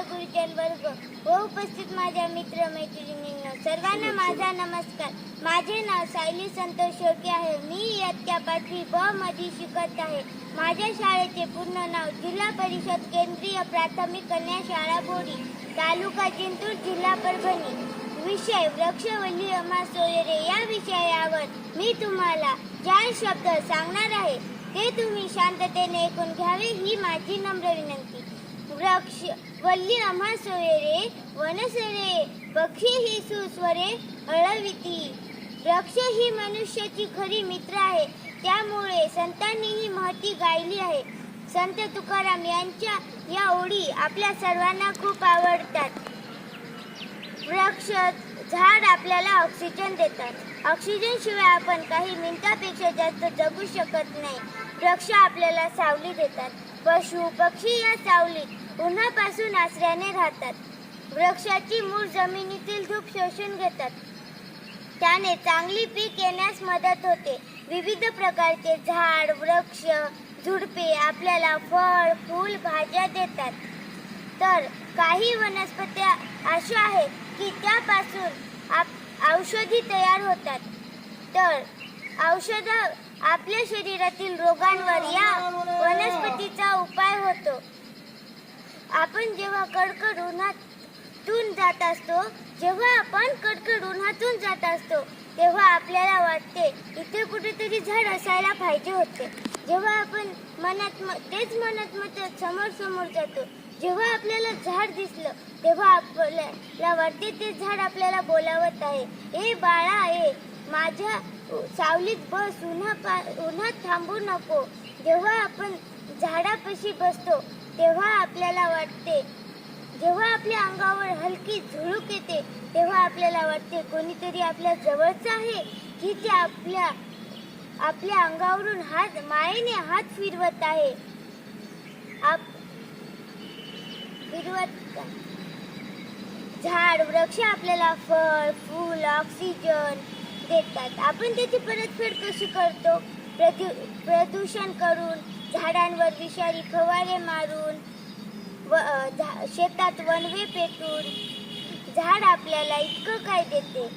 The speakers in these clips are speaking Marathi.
आदरणीय व उपस्थित माझ्या मित्र मित्रमैत्रिणींना. सर्वांना माझा नमस्कार. माझे नाव सायली संतोष शेळके आहे. मी इयत्ता पाचवी ब मध्ये शिकत आहे. माझ्या शाळेचे पूर्ण नाव जिल्हा परिषद केंद्रीय प्राथमिक कन्या शाळा बोरी तालुका जिंतूर जिल्हा परभणी. विषय वृक्षवली अमा सोयरे या विषयावर मी तुम्हाला चार शब्द सांगणार आहे ते तुम्ही शांततेने ऐकून घ्यावे ही माझी नम्र विनंती. वृक्ष वल्ली आम्हा सोयरे वनसरे पक्षी ही सुस्वरे अळविती. वृक्ष ही मनुष्याची खरी मित्र आहे. त्यामुळे संतांनी ही महती गायली आहे. संत तुकाराम यांच्या या ओळी आपल्या सर्वांना खूप आवडतात. वृक्ष झाड आपल्याला ऑक्सिजन देतात. ऑक्सिजन शिवाय आपण काही मिनिटापेक्षा जास्त जगू शकत नाही. वृक्ष आपल्याला सावली देतात. पशु पक्षी या सावलीत उन्हापासून आश्रयाने राहतात. वृक्षाची मूळ जमिनीतील धूप शोषून घेतात. त्याने चांगली पीक येण्यास मदत होते. विविध प्रकारचे झाड वृक्ष झुडपे आपल्याला फळ फूल भाज्या देतात. तर काही वनस्पत्या अशा आहेत की त्यापासून आप औषधी तयार होतात. तर औषध आपल्या शरीरातील रोगांवर या वनस्पतीचा उपाय होतो. आपण जेव्हा कडकड उन्हातून जात असतो जेव्हा आपण कडकड उन्हातून जात असतो तेव्हा आपल्याला वाटते इथे कुठेतरी झाड असायला पाहिजे होते. जेव्हा आपण मनात तेच मनात मत समोर समोर जातो जेव्हा आपल्याला झाड दिसलं तेव्हा आपल्याला वाटते ते झाड आपल्याला बोलावत आहे. हे बाळा आहे माझ्या सावलीत बस उन्हा पा- उन्हात थांबू नको. जेव्हा आपण झाडापाशी बसतो तेव्हा आपल्याला वाटते. जेव्हा आपल्या अंगावर हलकी झुळूक येते तेव्हा आपल्याला वाटते कोणीतरी आपल्या जवळचं आहे की ते आपल्या आपल्या अंगावरून हात मायेने हात फिरवत आहे. आप फिरवत झाड वृक्ष आपल्याला फळ फूल ऑक्सिजन देतात. आपण त्याची परतफेड कशी करतो? प्रदू प्रदूषण करून झाडांवर विषारी फवारे मारून व झा- शेतात वनवे पेटून झाड आपल्याला इतकं काय देते?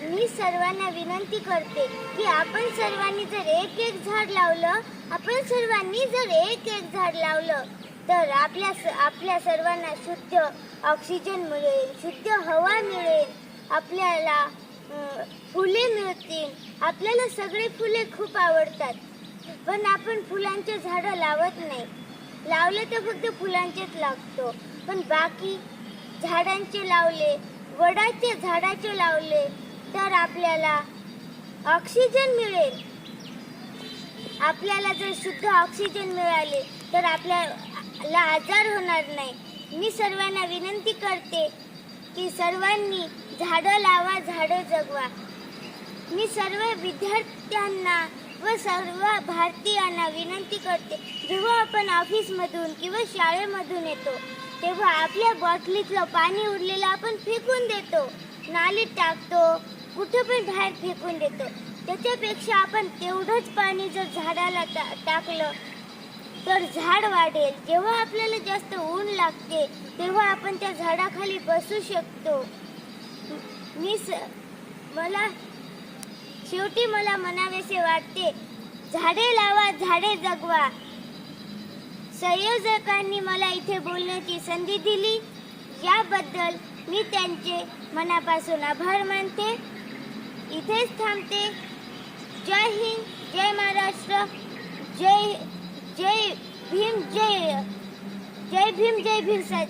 मी सर्वांना विनंती करते की आपण सर्वांनी जर एक एक झाड लावलं आपण सर्वांनी जर एक एक झाड लावलं तर आपल्या स- आपल्या सर्वांना शुद्ध ऑक्सिजन मिळेल शुद्ध हवा मिळेल आपल्याला फुले मिळतील. आपल्याला सगळे फुले खूप आवडतात. पण आपण फुलांचे झाडं लावत नाही. लावले तर फक्त फुलांचेच लागतो. पण बाकी झाडांचे लावले वडाचे झाडाचे लावले तर आपल्याला ऑक्सिजन मिळेल. आपल्याला जर शुद्ध ऑक्सिजन मिळाले तर आपल्याला आजार होणार नाही. मी सर्वांना विनंती करते की सर्वांनी झाडं लावा झाडं जगवा. मी सर्व विद्यार्थ्यांना व सर्व भारतीयांना विनंती करते. जेव्हा आपण ऑफिसमधून किंवा शाळेमधून येतो तेव्हा आपल्या बॉटलीतलं पाणी उरलेलं आपण फेकून देतो. नालीत टाकतो कुठं पण बाहेर फेकून देतो. त्याच्यापेक्षा आपण तेवढंच पाणी जर झाडाला टा टाकलं तर झाड वाढेल. जेव्हा आपल्याला जास्त ऊन लागते तेव्हा आपण त्या झाडाखाली बसू शकतो. मी स मला शेवटी मला म्हणावेसे वाटते झाडे लावा झाडे जगवा. संयोजकांनी मला इथे बोलण्याची संधी दिली. याबद्दल मी त्यांचे मनापासून आभार मानते. इथेच थांबते. जय हिंद जय महाराष्ट्र जय जय भीम जय जय भीम जय भीम सा